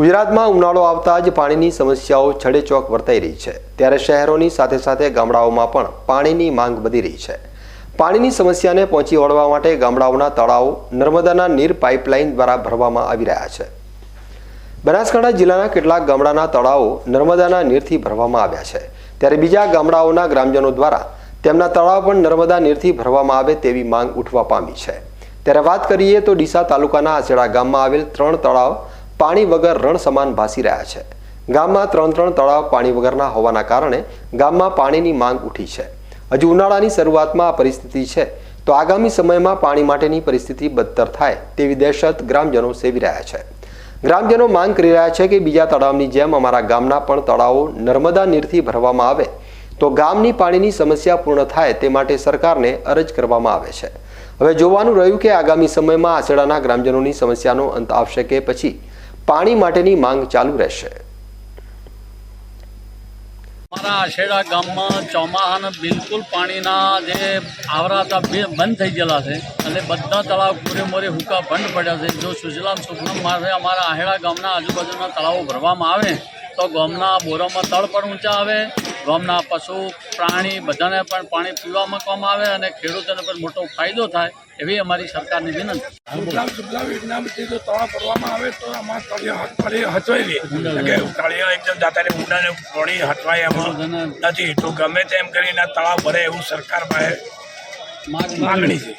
ગુજરાતમાં ઉનાળો આવતા જ પાણીની સમસ્યાઓ છડેચોક વર્તાઈ રહી છે. ત્યારે શહેરોની સાથે સાથે ગામડાઓમાં પણ પાણીની માંગ વધી રહી છે. પાણીની સમસ્યાને પહોંચી વળવા માટે ગામડાઓના તળાવો, નર્મદાના નીર પાઇપલાઇન દ્વારા ભરવામાં આવી રહ્યા છે. બનાસકાંઠા જિલ્લાના કેટલાક ગામડાના તળાવો નર્મદાના નીરથી ભરવામાં આવ્યા છે. ત્યારે બીજા ગામડાઓના ગ્રામજનો દ્વારા તેમના તળાવ પણ નર્મદા નીરથી ભરવામાં આવે તેવી માંગ ઉઠવા પામી છે. ત્યારે વાત કરીએ તો ડીસા તાલુકાના આસેડા ગામમાં આવેલ ત્રણ તળાવ પાણી વગર રણ સમાન ભાસી રહ્યા છે. ગામમાં ત્રણ ત્રણ તળાવ પાણી વગરના હોવાના કારણે ગામમાં પાણીની માંગ ઉઠી છે. હજુ ઉનાળાની શરૂઆતમાં આ પરિસ્થિતિ છે. તો આગામી સમયમાં પાણી માટેની પરિસ્થિતિ બદતર થાય તેવી દહેશત ગ્રામજનો સેવી રહ્યા છે. ગ્રામજનો માંગ કરી રહ્યા છે કે બીજા તળાવની જેમ અમારા ગામના પણ તળાવો નર્મદા નીરથી ભરવામાં આવે. તો ગામની પાણીની સમસ્યા પૂર્ણ થાય તે માટે સરકારને અરજ કરવામાં આવે છે. હવે જોવાનું રહ્યું કે આગામી સમયમાં આસેડાના ગ્રામજનોની સમસ્યાનો અંત આવશે કે પછી. પાણી માટેની માંગ ચાલુ રહેશે. અમારા આશેડા ગામમાં ચોમાહાને બિલકુલ પાણીના જે આવરા હતા બે બંધ થઈ ગયેલા છે અને બધા તળાવ પૂરે મોરે હુકા બંધ પડ્યા છે. જો સુજલામ સુફલામ મારે અમારા આહેડા ગામના આજુબાજુના તળાવો ભરવામાં આવે તો ગામના બોરોમાં તળ પણ ઊંચા આવે ગામના પશુ પ્રાણી બધાને પણ પાણી પીવા મૂકવામાં આવે અને ખેડૂતોને પણ મોટો ફાયદો થાય એવી અમારી સરકારની વિનંતી. જો ભરવામાં આવે તો અમારા તળિયા તળિયે રહે તળિયા એકદમ જાતા રહે ઊંડાને પાણી હટવાય એમાં. નથી તો ગમે તેમ કરીને તળાવ ભરે એવું સરકાર પાસે માગ માગણી છે.